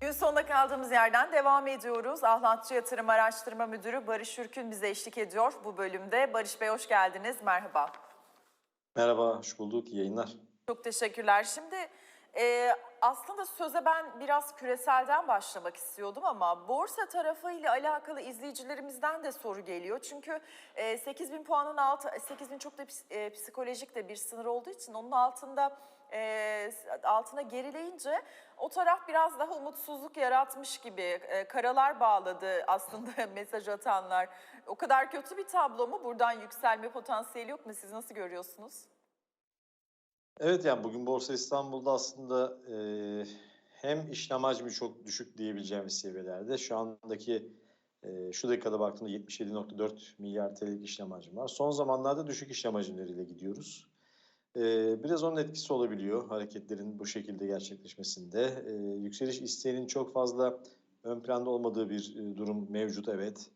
Gün sonuna kaldığımız yerden devam ediyoruz. Ahlatçı Yatırım Araştırma Müdürü Barış Ürkün bize eşlik ediyor bu bölümde. Barış Bey hoş geldiniz, merhaba. Merhaba, hoş bulduk. İyi yayınlar. Çok teşekkürler. Şimdi e, aslında söze ben biraz küreselden başlamak istiyordum ama borsa tarafıyla alakalı izleyicilerimizden de soru geliyor. Çünkü e, 8 bin puanın altı, 8 bin çok da e, psikolojik de bir sınır olduğu için onun altında e, altına gerileyince o taraf biraz daha umutsuzluk yaratmış gibi e, karalar bağladı aslında mesaj atanlar. O kadar kötü bir tablo mu? Buradan yükselme potansiyeli yok mu? Siz nasıl görüyorsunuz? Evet yani bugün Borsa İstanbul'da aslında e, hem işlem hacmi çok düşük diyebileceğimiz seviyelerde. Şu andaki e, şu dakikada baktığımda 77.4 milyar TL'lik işlem hacmi var. Son zamanlarda düşük işlem hacimleriyle gidiyoruz. Biraz onun etkisi olabiliyor hareketlerin bu şekilde gerçekleşmesinde. Yükseliş isteğinin çok fazla ön planda olmadığı bir e, durum mevcut evet.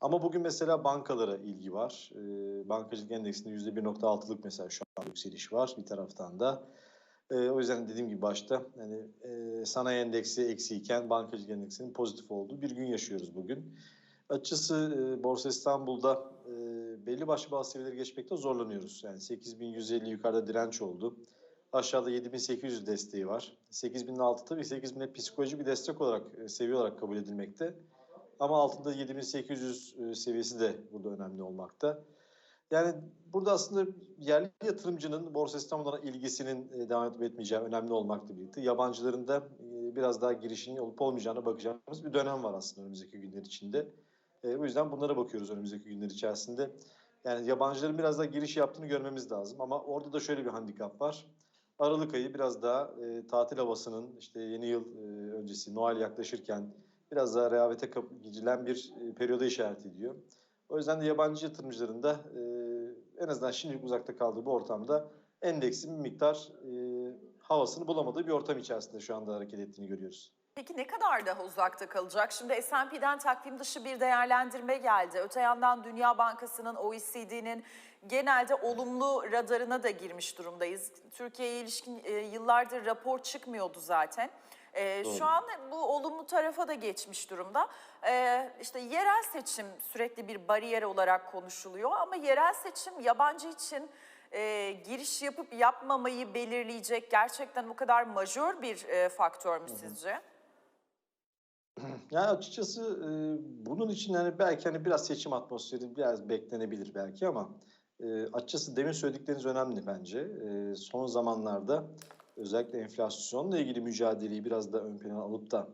Ama bugün mesela bankalara ilgi var. E, bankacılık endeksinde %1.6'lık mesela şu an yükseliş var bir taraftan da. O yüzden dediğim gibi başta e, sanayi endeksi eksiyken bankacılık endeksinin pozitif olduğu bir gün yaşıyoruz bugün. Açıkçası e, Borsa İstanbul'da belli başlı bazı seviyeleri geçmekte zorlanıyoruz. Yani 8150 yukarıda direnç oldu. Aşağıda 7800 desteği var. 8000'in altı tabii 8000'e psikolojik bir destek olarak, e, seviye olarak kabul edilmekte. Ama altında 7800 e, seviyesi de burada önemli olmakta. Yani burada aslında yerli yatırımcının Borsa İstanbul'una ilgisinin e, devam edip etmeyeceği önemli olmakla birlikte yabancıların da biraz daha girişinin olup olmayacağına bakacağımız bir dönem var aslında önümüzdeki günler içinde. E, bu yüzden bunlara bakıyoruz önümüzdeki günler içerisinde. Yani yabancıların biraz daha giriş yaptığını görmemiz lazım ama orada da şöyle bir handikap var. Aralık ayı biraz daha e, tatil havasının işte yeni yıl e, öncesi Noel yaklaşırken biraz daha rehavete gidilen bir e, periyoda işaret ediyor. O yüzden de yabancı yatırımcıların da e, en azından şimdilik uzakta kaldığı bu ortamda endeksin bir miktar e, havasını bulamadığı bir ortam içerisinde şu anda hareket ettiğini görüyoruz. Peki ne kadar daha uzakta kalacak? Şimdi S&P'den takvim dışı bir değerlendirme geldi. Öte yandan Dünya Bankası'nın, OECD'nin genelde olumlu radarına da girmiş durumdayız. Türkiye'ye ilişkin e, yıllardır rapor çıkmıyordu zaten. E, Doğru. şu an bu olumlu tarafa da geçmiş durumda. E, işte yerel seçim sürekli bir bariyer olarak konuşuluyor ama yerel seçim yabancı için e, giriş yapıp yapmamayı belirleyecek gerçekten o kadar majör bir e, faktör mü sizce? Yani açıkçası e, bunun için hani belki hani biraz seçim atmosferi biraz beklenebilir belki ama e, açıkçası demin söyledikleriniz önemli bence. E, son zamanlarda özellikle enflasyonla ilgili mücadeleyi biraz da ön plana alıp da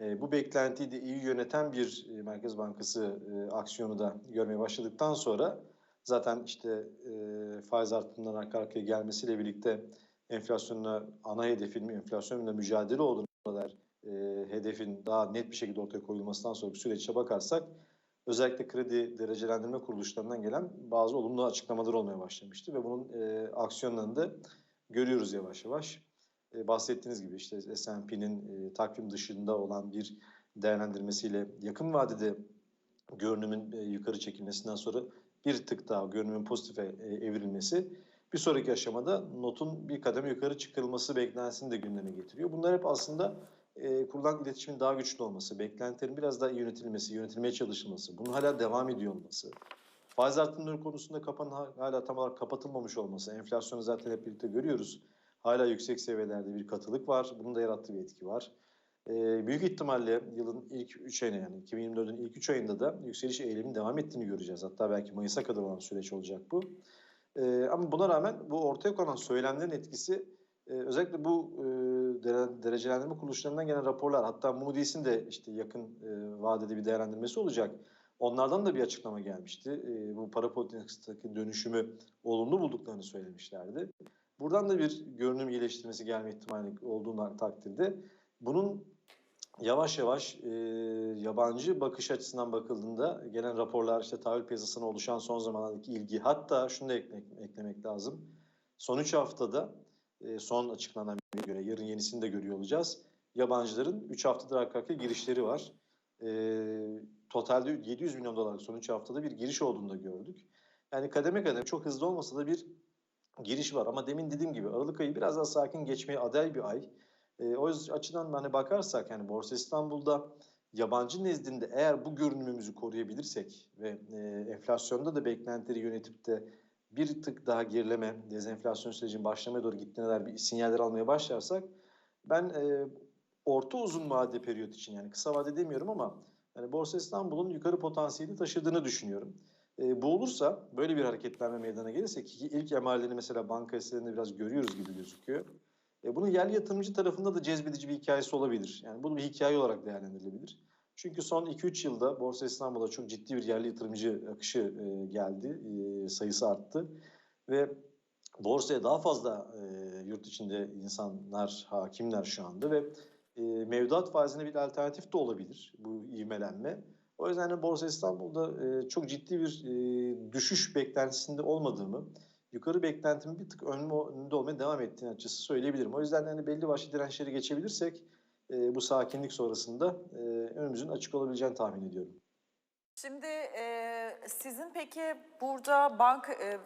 e, bu beklentiyi de iyi yöneten bir e, Merkez Bankası e, aksiyonu da görmeye başladıktan sonra zaten işte e, faiz artımından arka arkaya gelmesiyle birlikte enflasyonla ana hedefin enflasyonla mücadele olduğunu dair e, hedefin daha net bir şekilde ortaya koyulmasından sonra bir süreçe bakarsak özellikle kredi derecelendirme kuruluşlarından gelen bazı olumlu açıklamalar olmaya başlamıştı ve bunun e, aksiyonlarını da görüyoruz yavaş yavaş. E, bahsettiğiniz gibi işte S&P'nin e, takvim dışında olan bir değerlendirmesiyle yakın vadede görünümün e, yukarı çekilmesinden sonra bir tık daha görünümün pozitife e, evrilmesi bir sonraki aşamada notun bir kademe yukarı çıkarılması beklentisini de gündeme getiriyor. Bunlar hep aslında e, kurulan iletişimin daha güçlü olması, beklentilerin biraz daha iyi yönetilmesi, yönetilmeye çalışılması, bunun hala devam ediyor olması, faiz artımları konusunda kapanın hala tam olarak kapatılmamış olması, enflasyonu zaten hep birlikte görüyoruz. Hala yüksek seviyelerde bir katılık var. Bunun da yarattığı bir etki var. E, büyük ihtimalle yılın ilk 3 ayına yani 2024'ün ilk 3 ayında da yükseliş eğiliminin devam ettiğini göreceğiz. Hatta belki Mayıs'a kadar olan süreç olacak bu. E, ama buna rağmen bu ortaya konan söylemlerin etkisi e, özellikle bu e, derecelendirme kuruluşlarından gelen raporlar hatta Moody's'in de işte yakın e, vadede bir değerlendirmesi olacak. Onlardan da bir açıklama gelmişti. E, bu para politikasındaki dönüşümü olumlu bulduklarını söylemişlerdi. Buradan da bir görünüm iyileştirmesi gelme ihtimali olduğundan takdirde bunun yavaş yavaş e, yabancı bakış açısından bakıldığında gelen raporlar işte tahvil piyasasına oluşan son zamanlardaki ilgi hatta şunu da eklemek, eklemek lazım. Son 3 haftada e, son açıklanan bir göre yarın yenisini de görüyor olacağız. Yabancıların 3 haftadır arka arkaya girişleri var. E, totalde 700 milyon dolarlık son 3 haftada bir giriş olduğunu da gördük. Yani kademe kademe çok hızlı olmasa da bir giriş var. Ama demin dediğim gibi Aralık ayı biraz daha sakin geçmeye aday bir ay. E, o açıdan hani bakarsak yani Borsa İstanbul'da yabancı nezdinde eğer bu görünümümüzü koruyabilirsek ve e, enflasyonda da beklentileri yönetip de bir tık daha gerileme, dezenflasyon sürecinin başlamaya doğru gittiğine dair bir sinyaller almaya başlarsak ben e, orta uzun vade periyot için yani kısa vade demiyorum ama yani Borsa İstanbul'un yukarı potansiyeli taşıdığını düşünüyorum. E, bu olursa böyle bir hareketlenme meydana gelirse ki ilk emarelerini mesela banka hisselerinde biraz görüyoruz gibi gözüküyor. E, bunun yerli yatırımcı tarafında da cezbedici bir hikayesi olabilir. Yani bunu bir hikaye olarak değerlendirilebilir. Çünkü son 2-3 yılda Borsa İstanbul'a çok ciddi bir yerli yatırımcı akışı e, geldi, e, sayısı arttı ve borsaya daha fazla e, yurt içinde insanlar hakimler şu anda ve mevduat faizine bir alternatif de olabilir bu ivmelenme. O yüzden de Borsa İstanbul'da çok ciddi bir düşüş beklentisinde olmadığımı, yukarı beklentimin bir tık önünde olmaya devam ettiğini açıkçası söyleyebilirim. O yüzden hani belli başlı dirençleri geçebilirsek e, bu sakinlik sonrasında e, önümüzün açık olabileceğini tahmin ediyorum. Şimdi e, sizin peki burada bank e,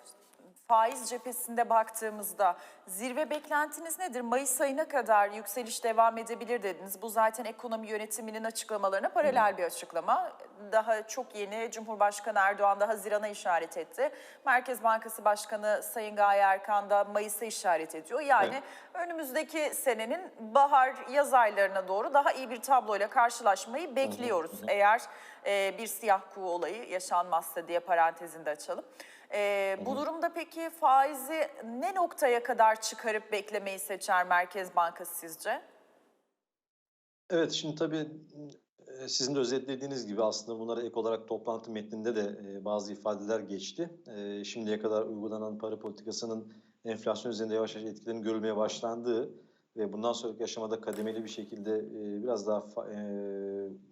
faiz cephesinde baktığımızda zirve beklentiniz nedir? Mayıs ayına kadar yükseliş devam edebilir dediniz. Bu zaten ekonomi yönetiminin açıklamalarına paralel bir açıklama. Daha çok yeni Cumhurbaşkanı Erdoğan da Haziran'a işaret etti. Merkez Bankası Başkanı Sayın Gaye Erkan da Mayıs'a işaret ediyor. Yani önümüzdeki senenin bahar yaz aylarına doğru daha iyi bir tabloyla karşılaşmayı bekliyoruz. Eğer e, bir siyah kuğu olayı yaşanmazsa diye parantezinde açalım. E, bu durumda peki faizi ne noktaya kadar çıkarıp beklemeyi seçer Merkez Bankası sizce? Evet şimdi tabii e, sizin de özetlediğiniz gibi aslında bunlara ek olarak toplantı metninde de e, bazı ifadeler geçti. E, Şimdiye kadar uygulanan para politikasının enflasyon üzerinde yavaş yavaş etkilerinin görülmeye başlandığı ve bundan sonraki aşamada kademeli bir şekilde biraz daha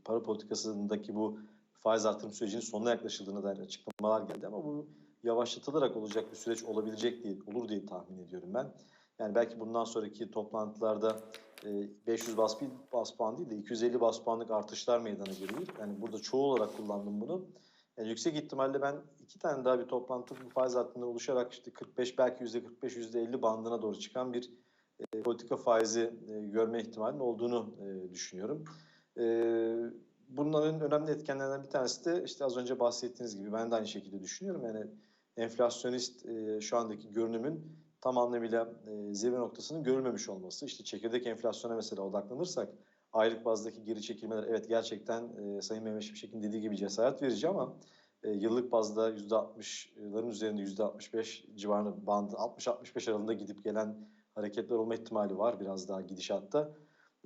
para politikasındaki bu faiz artırım sürecinin sonuna yaklaşıldığına dair açıklamalar geldi ama bu yavaşlatılarak olacak bir süreç olabilecek değil, olur diye tahmin ediyorum ben. Yani belki bundan sonraki toplantılarda e, 500 bas, bas puan değil de 250 bas puanlık artışlar meydana gelebilir. Yani burada çoğu olarak kullandım bunu. Yani yüksek ihtimalle ben iki tane daha bir toplantı bu faiz hattında oluşarak işte 45 belki %45 %50 bandına doğru çıkan bir e, politika faizi e, görme ihtimalinin olduğunu e, düşünüyorum. E, bunların önemli etkenlerden bir tanesi de işte az önce bahsettiğiniz gibi ben de aynı şekilde düşünüyorum. Yani enflasyonist e, şu andaki görünümün tam anlamıyla e, zirve noktasının görülmemiş olması. İşte çekirdek enflasyona mesela odaklanırsak aylık bazdaki geri çekilmeler evet gerçekten e, Sayın Mehmet Şimşek'in dediği gibi cesaret verici ama e, yıllık bazda %60'ların üzerinde %65 civarında bandı 60-65 aralığında gidip gelen hareketler olma ihtimali var biraz daha gidişatta.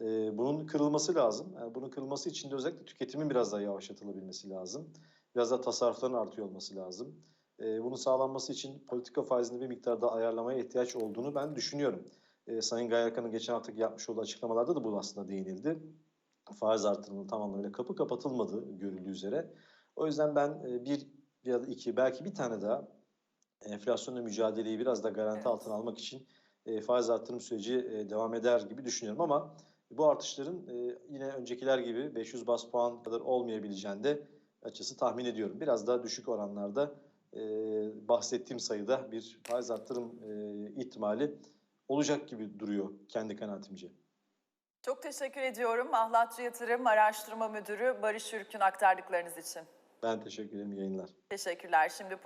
E, bunun kırılması lazım. Yani bunun kırılması için de özellikle tüketimin biraz daha yavaşlatılabilmesi lazım. Biraz daha tasarrufların artıyor olması lazım. E, bunun sağlanması için politika faizini bir miktarda ayarlamaya ihtiyaç olduğunu ben düşünüyorum. E, Sayın Gaye Erkan'ın geçen haftaki yapmış olduğu açıklamalarda da bu aslında değinildi. Faiz artırımının tam anlamıyla kapı kapatılmadığı görüldüğü üzere. O yüzden ben e, bir ya da iki belki bir tane daha enflasyonla mücadeleyi biraz da garanti Evet. altına almak için e, faiz artırım süreci e, devam eder gibi düşünüyorum ama bu artışların e, yine öncekiler gibi 500 bas puan kadar olmayabileceğini de açısı tahmin ediyorum. Biraz daha düşük oranlarda e, bahsettiğim sayıda bir faiz artırım e, ihtimali olacak gibi duruyor kendi kanaatimce. Çok teşekkür ediyorum Ahlatçı Yatırım Araştırma Müdürü Barış Ürkün aktardıklarınız için. Ben teşekkür ederim yayınlar. Teşekkürler. Şimdi